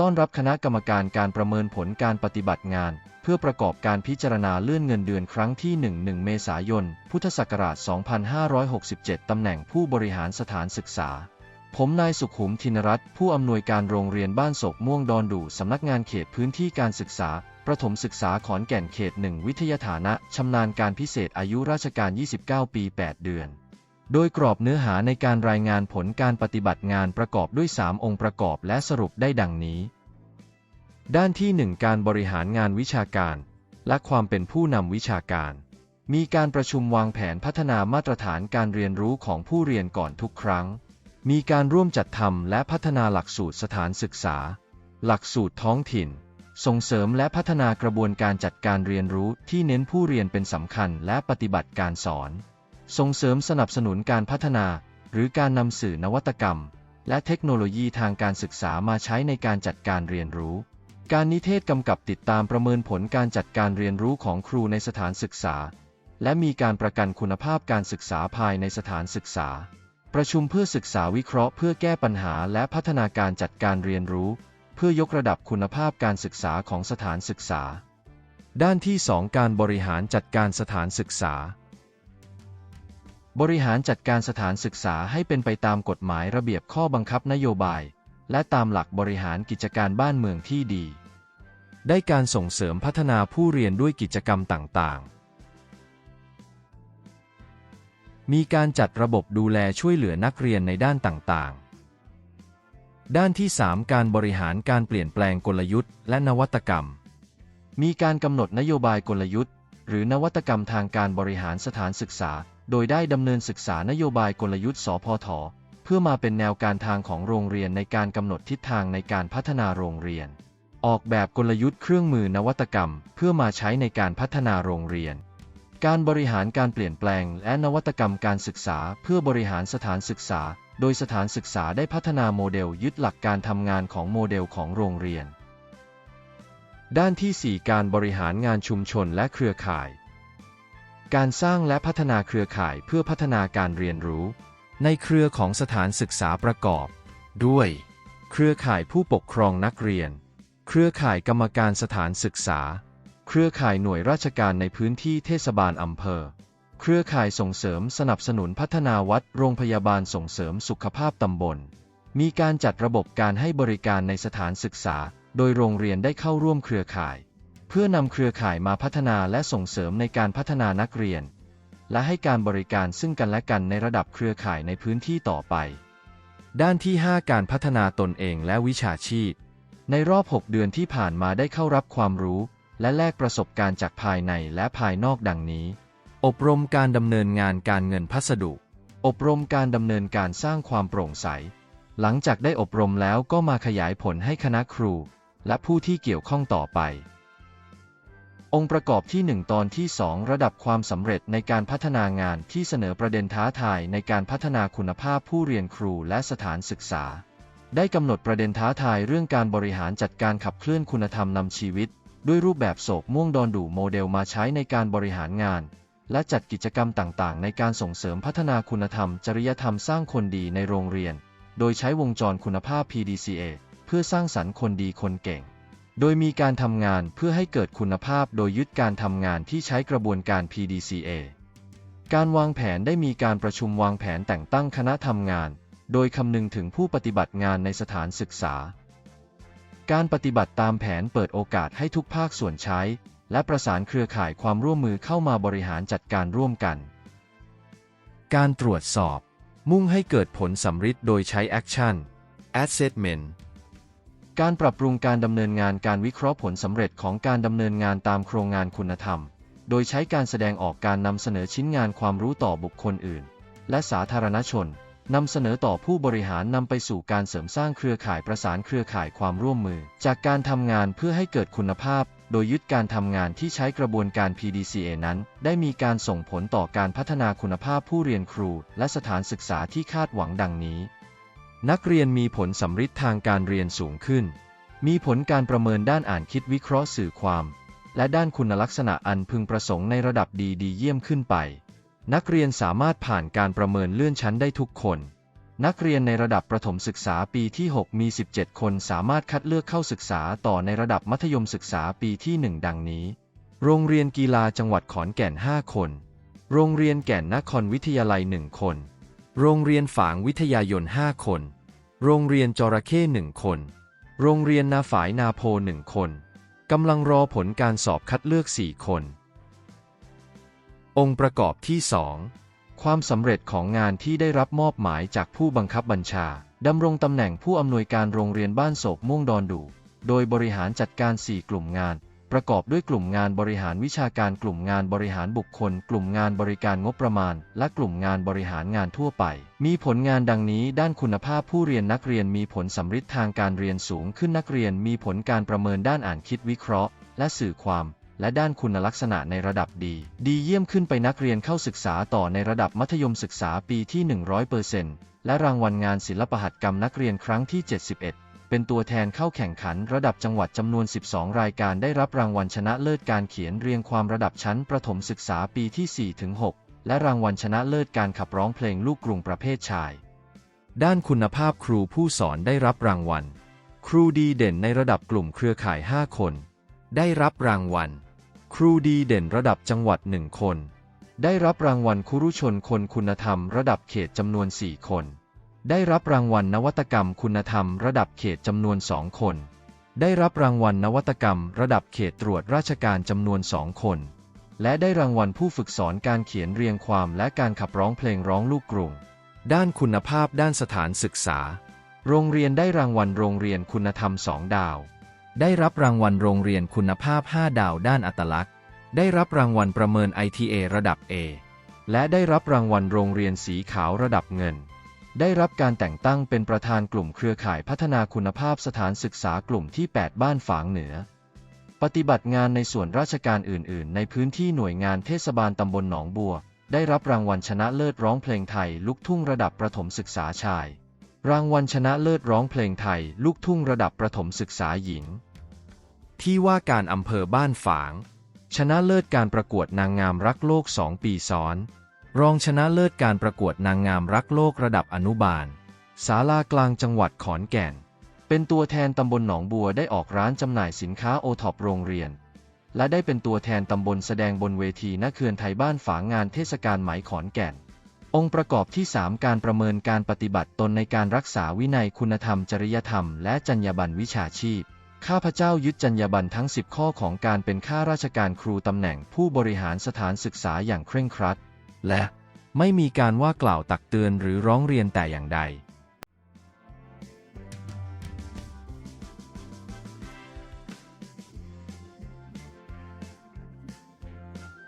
ต้อนรับคณะกรรมการการประเมินผลการปฏิบัติงาน เพื่อประกอบการพิจารณาเลื่อนเงินเดือนครั้งที่ 1 1 เมษายน พุทธศักราช 2567 ตำแหน่งผู้บริหารสถานศึกษา ผมนายสุขุมธินรัตน์ผู้อำนวยการโรงเรียนบ้านโศกม่วงดอนดูสำนักงานเขตพื้นที่การศึกษา ประถมศึกษาขอนแก่นเขตหนึ่งวิทยาฐานะชำนาญการพิเศษอายุราชการ 29 ปี 8 เดือน โดยกรอบเนื้อหาในการรายงานผลการปฏิบัติงานประกอบด้วย 3 องค์ประกอบและสรุปได้ดังนี้ ด้านที่ 1 การบริหารงานวิชาการ และความเป็นผู้นำวิชาการ มีการประชุมวางแผนพัฒนามาตรฐานการเรียนรู้ของผู้เรียนก่อนทุกครั้ง มีการร่วมจัดทำและพัฒนาหลักสูตรสถานศึกษา หลักสูตรท้องถิ่น ส่งเสริมและพัฒนากระบวนการจัดการเรียนรู้ที่เน้นผู้เรียนเป็นสำคัญและปฏิบัติการสอน ส่งเสริมสนับสนุนการพัฒนา หรือการนำสื่อนวัตกรรม และเทคโนโลยีทางการศึกษามาใช้ในการจัดการเรียนรู้ การนิเทศกำกับติดตามประเมินผลการจัดการเรียนรู้ของครูในสถานศึกษา และมีการประกันคุณภาพการศึกษาภายในสถานศึกษา ประชุมเพื่อศึกษาวิเคราะห์เพื่อแก้ปัญหาและพัฒนาการจัดการเรียนรู้ เพื่อยกระดับคุณภาพการศึกษาของสถานศึกษา ด้านที่ 2 การบริหารจัดการสถานศึกษา บริหารจัดการสถานศึกษาให้เป็นไปตามกฎหมายระเบียบข้อบังคับนโยบาย และตามหลักบริหารกิจการบ้านเมืองที่ดี ได้การส่งเสริมพัฒนาผู้เรียนด้วยกิจกรรมต่างๆ มีการจัดระบบดูแลช่วยเหลือนักเรียนในด้านต่างๆ ด้านที่ 3 การบริหารการเปลี่ยนแปลงกลยุทธ์ และนวัตกรรม มีการกำหนดนโยบายกลยุทธ์ หรือนวัตกรรมทางการบริหารสถานศึกษา โดยได้ดำเนินศึกษานโยบายกลยุทธ์ สพท เพื่อมาเป็นแนวการทางของโรงเรียนในการกำหนดทิศทางในการพัฒนาโรงเรียน ออกแบบกลยุทธ์เครื่องมือนวัตกรรม เพื่อมาใช้ในการพัฒนาโรงเรียน การบริหารการเปลี่ยนแปลงและนวัตกรรมการศึกษา เพื่อบริหารสถานศึกษา โดยสถานศึกษาได้พัฒนาโมเดลยึดหลักการทำงานของโมเดลของโรงเรียน ด้านที่ 4 การบริหารงานชุมชนและเครือข่าย การสร้างและพัฒนาเครือข่ายเพื่อพัฒนาการเรียนรู้ ในเครือของสถานศึกษาประกอบ ด้วย เครือข่ายผู้ปกครองนักเรียน เครือข่ายกรรมการสถานศึกษา เครือข่ายหน่วยราชการในพื้นที่เทศบาลอำเภอ เครือข่ายส่งเสริมสนับสนุนพัฒนาวัดโรงพยาบาลส่งเสริมสุขภาพตำบล มีการจัดระบบการให้บริการในสถานศึกษา โดยโรงเรียนได้เข้าร่วมเครือข่าย เพื่อนำเครือข่ายมาพัฒนาและส่งเสริมในการพัฒนานักเรียน และให้การบริการซึ่งกันและกันในระดับเครือข่ายในพื้นที่ต่อไป ด้านที่ 5 การพัฒนาตนเองและวิชาชีพ ในรอบ 6 เดือนที่ผ่านมาได้เข้ารับความรู้ และแลกประสบการณ์จากภายในและภายนอกดังนี้ อบรมการดำเนินงานการเงินพัสดุ อบรมการดำเนินการสร้างความโปร่งใส หลังจากได้อบรมแล้วก็มาขยายผลให้คณะครู และผู้ที่เกี่ยวข้องต่อไป องค์ประกอบที่ 1 ตอนที่ 2 ระดับความสำเร็จในการพัฒนางานที่เสนอประเด็นท้าทายในการพัฒนาคุณภาพผู้เรียนครูและสถานศึกษา ได้กำหนดประเด็นท้าทายเรื่องการบริหารจัดการขับเคลื่อนคุณธรรมนำชีวิต ด้วยรูปแบบโศกม่วงดอนดูโมเดลมาใช้ในการบริหารงาน และจัดกิจกรรมต่างๆ ในการส่งเสริมพัฒนาคุณธรรม จริยธรรมสร้างคนดีในโรงเรียน โดยใช้วงจรคุณภาพ PDCA เพื่อสร้างสรรค์คนดีคนเก่ง โดยมีการทำงานเพื่อให้เกิดคุณภาพโดยยึดการทำงานที่ใช้กระบวนการ PDCA การวางแผนได้มีการประชุมวางแผนแต่งตั้งคณะทำงาน โดยคำนึงถึงผู้ปฏิบัติงานในสถานศึกษา การปฏิบัติตามแผนเปิดโอกาสให้ทุกภาคส่วนใช้ และประสานเครือข่ายความร่วมมือเข้ามาบริหารจัดการร่วมกัน การตรวจสอบ มุ่งให้เกิดผลสำฤทธิ์โดยใช้ Action Assessment การปรับปรุงการดำเนินงานการวิเคราะห์ผลสำเร็จของการดำเนินงานตามโครงงานคุณธรรม โดยใช้การแสดงออกการนำเสนอชิ้นงานความรู้ต่อบุคคลอื่น และสาธารณชนนำเสนอต่อผู้บริหารนำไปสู่การเสริมสร้างเครือข่ายประสานเครือข่ายความร่วมมือ จากการทำงานเพื่อให้เกิดคุณภาพ โดยยึดการทำงานที่ใช้กระบวนการ PDCA นั้น ได้มีการส่งผลต่อการพัฒนาคุณภาพผู้เรียนครู และสถานศึกษาที่คาดหวังดังนี้ นักเรียนมีผลสำฤทธิ์ทางการเรียนสูงขึ้น มีผลการประเมินด้านอ่านคิดวิเคราะห์สื่อความ และด้านคุณลักษณะอันพึงประสงค์ในระดับดีดีเยี่ยมขึ้นไป นักเรียนสามารถผ่านการประเมินเลื่อนชั้นได้ทุกคน นักเรียนในระดับประถมศึกษาปีที่ 6 มี 17 คนสามารถคัดเลือกเข้าศึกษาต่อในระดับมัธยมศึกษาปีที่ 1 ดังนี้ โรงเรียนกีฬาจังหวัดขอนแก่น 5 คน โรงเรียนแก่นนครวิทยาลัย 1 คน โรงเรียนฝางวิทยายน 5 คน โรงเรียนจระเข้1คน โรงเรียนนาฝายนาโพ1คน กำลังรอผลการสอบคัดเลือก 4 คน องค์ประกอบที่ 2 ความสำเร็จของงานที่ได้รับมอบหมายจากผู้บังคับบัญชา ดำรงตำแหน่งผู้อำนวยการโรงเรียนบ้านโศกม่วงดอนดู โดยบริหารจัดการ 4 กลุ่มงาน ประกอบด้วยกลุ่มงานบริหารวิชาการกลุ่มงานบริหารบุคคล กลุ่มงานบริการงบประมาณ และกลุ่มงานบริหารงานทั่วไป มีผลงานดังนี้ ด้านคุณภาพผู้เรียนนักเรียนมีผลสำฤทธิ์ทางการเรียนสูงขึ้นนักเรียนมีผลการประเมินด้านอ่านคิดวิเคราะห์ และสื่อความ และด้านคุณลักษณะในระดับดี ดีเยี่ยมขึ้นไปนักเรียนเข้าศึกษาต่อในระดับมัธยมศึกษาปีที่ 100%และรางวัลงานศิลปหัตถกรรมนักเรียนครั้งที่ 71 เป็นตัวแทนเข้าแข่งขันระดับจังหวัดจำนวน 12 รายการได้รับรางวัลชนะเลิศการเขียนเรียงความระดับชั้นประถมศึกษาปีที่ 4-6 และรางวัลชนะเลิศการขับร้องเพลงลูกกรุงประเภทชาย ด้านคุณภาพครูผู้สอนได้รับรางวัล ครูดีเด่นในระดับกลุ่มเครือข่าย 5 คน ได้รับรางวัล ครูดีเด่นระดับจังหวัด 1 คน ได้รับรางวัลครุชนคนคุณธรรมระดับเขตจำนวน 4 คน ได้รับรางวัลนวัตกรรมคุณธรรมระดับเขตจำนวน2คน ได้รับรางวัลนวัตกรรมระดับเขตตรวจราชการจำนวน2คน และได้รางวัลผู้ฝึกสอนการเขียนเรียงความและการขับร้องเพลงร้องลูกกรุง ด้านคุณภาพด้านสถานศึกษา โรงเรียนได้รางวัลโรงเรียนคุณธรรม2ดาว ได้รับรางวัลโรงเรียนคุณภาพ 5 ดาวด้านอัตลักษณ์ ได้รับรางวัลประเมิน ITA ระดับ A และได้รับรางวัลโรงเรียนสีขาวระดับเงิน ได้รับการแต่งตั้งเป็นประธานกลุ่มเครือข่ายพัฒนาคุณภาพสถานศึกษากลุ่มที่ 8 บ้านฝางเหนือ ปฏิบัติงานในส่วนราชการอื่น ๆ ในพื้นที่หน่วยงานเทศบาลตำบลหนองบัว ได้รับรางวัลชนะเลิศร้องเพลงไทย ลูกทุ่งระดับประถมศึกษาชาย รางวัลชนะเลิศร้องเพลงไทย ลูกทุ่งระดับประถมศึกษาหญิง ที่ว่าการอำเภอบ้านฝาง ชนะเลิศการประกวดนางงามรักโลก 2 ปีซ้อน รองชนะเลิศการประกวดนางงามรักโลกระดับอนุบาล ศาลากลางจังหวัดขอนแก่น เป็นตัวแทนตำบลหนองบัวได้ออกร้านจำหน่ายสินค้าโอท็อปโรงเรียน และได้เป็นตัวแทนตำบลแสดงบนเวทีณเขื่อนไทยบ้านฝางงานเทศกาลไหมขอนแก่น องค์ประกอบที่ 3 การประเมินการปฏิบัติตนในการรักษาวินัยคุณธรรมจริยธรรมและจรรยาบรรณวิชาชีพข้าพเจ้ายึดจรรยาบรรณทั้ง 10 ข้อของการเป็นข้าราชการครูตำแหน่งผู้บริหารสถานศึกษาอย่างเคร่งครัด และไม่มีการว่ากล่าวตักเตือนหรือร้องเรียนแต่อย่างใด